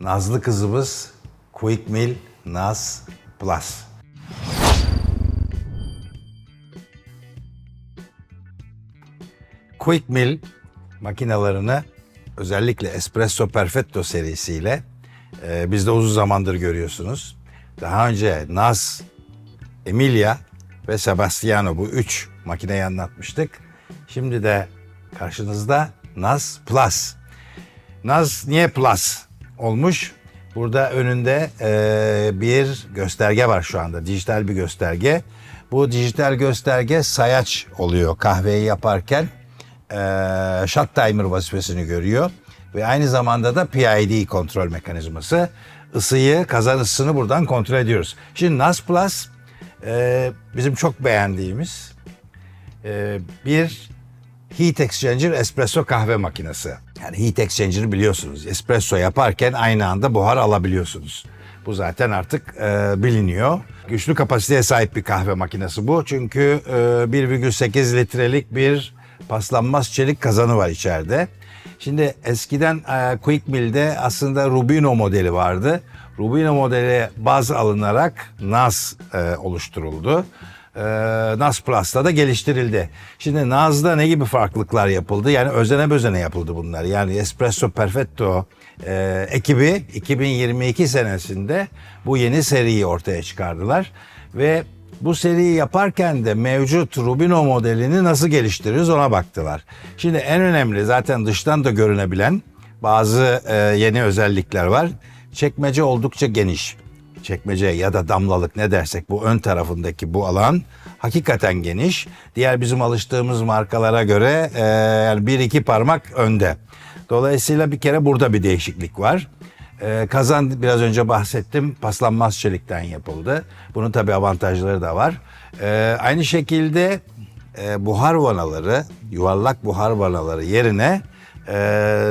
Nazlı kızımız Quick Meal Naz Plus. Quick Meal makinalarını özellikle Espresso Perfetto serisiyle e, biz de uzun zamandır görüyorsunuz. Daha önce Naz, Emilia ve Sebastiano bu üç makineyi anlatmıştık. Şimdi de karşınızda Naz Plus. Naz niye Plus olmuş? Burada önünde e, bir gösterge var şu anda. Dijital bir gösterge. Bu dijital gösterge sayaç oluyor kahveyi yaparken. E, shut timer vazifesini görüyor. Ve aynı zamanda da PID kontrol mekanizması. Isıyı, kazan ısısını buradan kontrol ediyoruz. Şimdi Naz Plus e, bizim çok beğendiğimiz e, bir Heat Exchanger espresso kahve makinesi. Yani Heat Exchanger'ı biliyorsunuz. Espresso yaparken aynı anda buhar alabiliyorsunuz. Bu zaten artık e, biliniyor. Güçlü kapasiteye sahip bir kahve makinesi bu. Çünkü e, 1,8 litrelik bir paslanmaz çelik kazanı var içeride. Şimdi eskiden e, Quick Mill'de aslında Rubino modeli vardı. Rubino modeli baz alınarak NAS e, oluşturuldu e, Naz Plus'ta da geliştirildi. Şimdi Naz'da ne gibi farklılıklar yapıldı? Yani özene bözene yapıldı bunlar. Yani Espresso Perfetto e, ekibi 2022 senesinde bu yeni seriyi ortaya çıkardılar. Ve bu seriyi yaparken de mevcut Rubino modelini nasıl geliştiririz ona baktılar. Şimdi en önemli zaten dıştan da görünebilen bazı e, yeni özellikler var. Çekmece oldukça geniş çekmece ya da damlalık ne dersek bu ön tarafındaki bu alan hakikaten geniş. Diğer bizim alıştığımız markalara göre e, yani bir iki parmak önde. Dolayısıyla bir kere burada bir değişiklik var. E, kazan biraz önce bahsettim paslanmaz çelikten yapıldı. Bunun tabi avantajları da var. E, aynı şekilde e, buhar vanaları, yuvarlak buhar vanaları yerine e,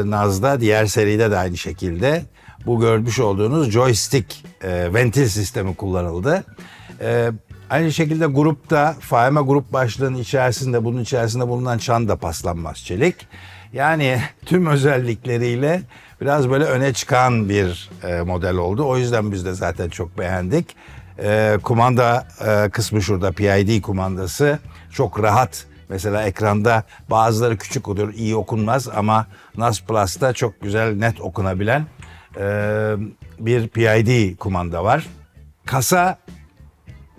Naz'da diğer seride de aynı şekilde bu görmüş olduğunuz joystick e, ventil sistemi kullanıldı. E, aynı şekilde grupta Faeme grup başlığının içerisinde bunun içerisinde bulunan çan da paslanmaz çelik. Yani tüm özellikleriyle biraz böyle öne çıkan bir e, model oldu. O yüzden biz de zaten çok beğendik. E, kumanda e, kısmı şurada PID kumandası çok rahat. Mesela ekranda bazıları küçük olur, iyi okunmaz ama NAS Plus'ta çok güzel net okunabilen bir PID kumanda var. Kasa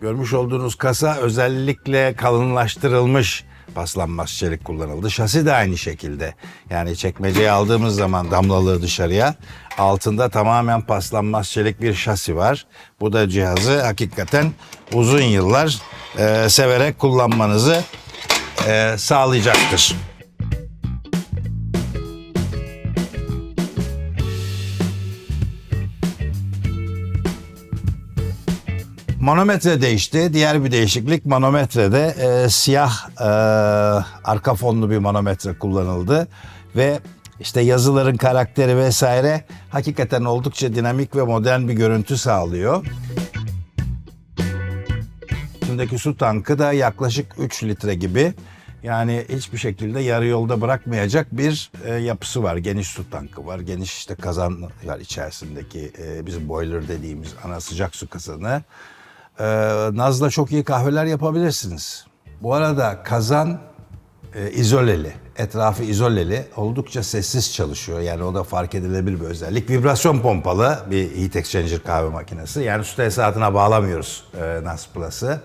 görmüş olduğunuz kasa özellikle kalınlaştırılmış paslanmaz çelik kullanıldı. Şasi de aynı şekilde. Yani çekmeceyi aldığımız zaman damlalığı dışarıya altında tamamen paslanmaz çelik bir şasi var. Bu da cihazı hakikaten uzun yıllar e, severek kullanmanızı e, sağlayacaktır. Manometre değişti. Diğer bir değişiklik manometrede e, siyah e, arka fonlu bir manometre kullanıldı ve işte yazıların karakteri vesaire hakikaten oldukça dinamik ve modern bir görüntü sağlıyor. Üstündeki su tankı da yaklaşık 3 litre gibi. Yani hiçbir şekilde yarı yolda bırakmayacak bir e, yapısı var. Geniş su tankı var. Geniş işte kazan var içerisindeki e, bizim boiler dediğimiz ana sıcak su kazanı. E, Naz'la çok iyi kahveler yapabilirsiniz. Bu arada kazan e, izoleli. Etrafı izoleli. Oldukça sessiz çalışıyor. Yani o da fark edilebilir bir özellik. Vibrasyon pompalı bir heat exchanger kahve makinesi. Yani su tesisatına bağlamıyoruz e, Naz Plus'ı.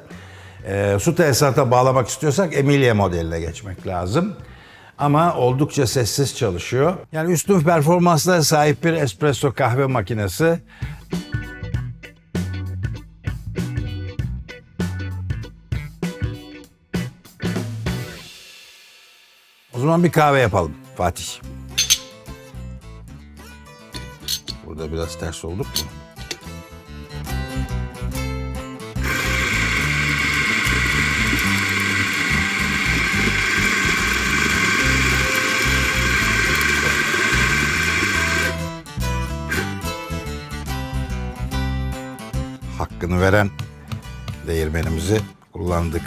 E, su tesisata bağlamak istiyorsak Emilia modeline geçmek lazım. Ama oldukça sessiz çalışıyor. Yani üstün performanslara sahip bir espresso kahve makinesi. O zaman bir kahve yapalım Fatih. Burada biraz ters olduk mu? Hakkını veren değirmenimizi kullandık.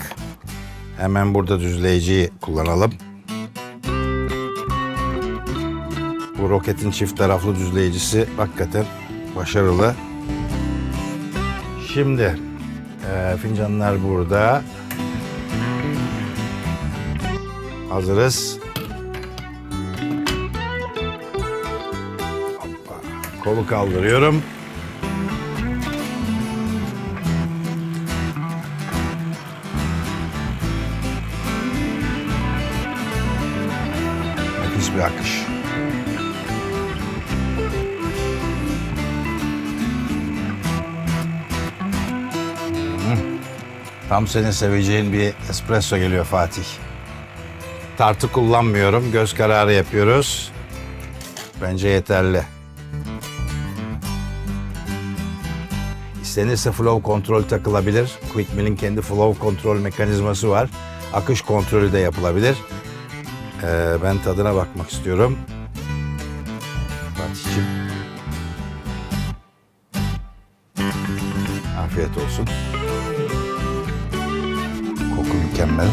Hemen burada düzleyiciyi kullanalım. Bu roketin çift taraflı düzleyicisi hakikaten başarılı. Şimdi e, fincanlar burada. Hazırız. Hoppa. Kolu kaldırıyorum. Nefis bir akış. Tam senin seveceğin bir espresso geliyor Fatih. Tartı kullanmıyorum. Göz kararı yapıyoruz. Bence yeterli. İstenirse flow kontrol takılabilir. Quickmill'in kendi flow kontrol mekanizması var. Akış kontrolü de yapılabilir. Ee, ben tadına bakmak istiyorum. Fatih'ciğim. Afiyet olsun. Mükemmel.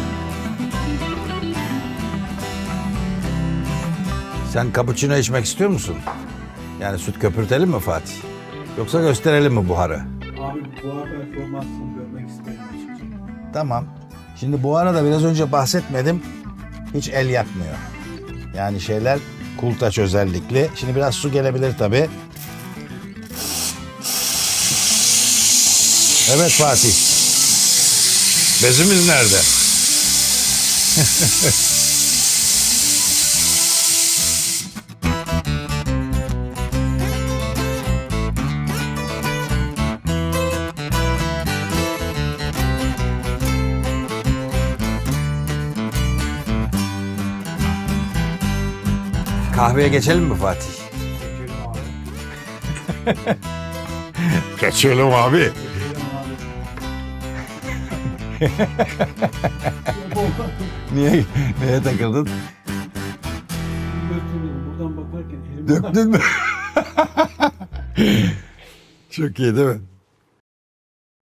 Sen cappuccino içmek istiyor musun? Yani süt köpürtelim mi Fatih? Yoksa gösterelim mi buharı? Abi buhar performansını görmek isterim açıkçası. Tamam. Şimdi bu arada biraz önce bahsetmedim. Hiç el yakmıyor. Yani şeyler kultaç özellikli. Şimdi biraz su gelebilir tabii. Evet Fatih. Bezimiz nerede? Kahveye geçelim mi Fatih? Geçelim abi. Geçelim abi. Niye neye takıldın? Götürdüm. Buradan bakarken elim Döktün mü? Çok iyi değil mi?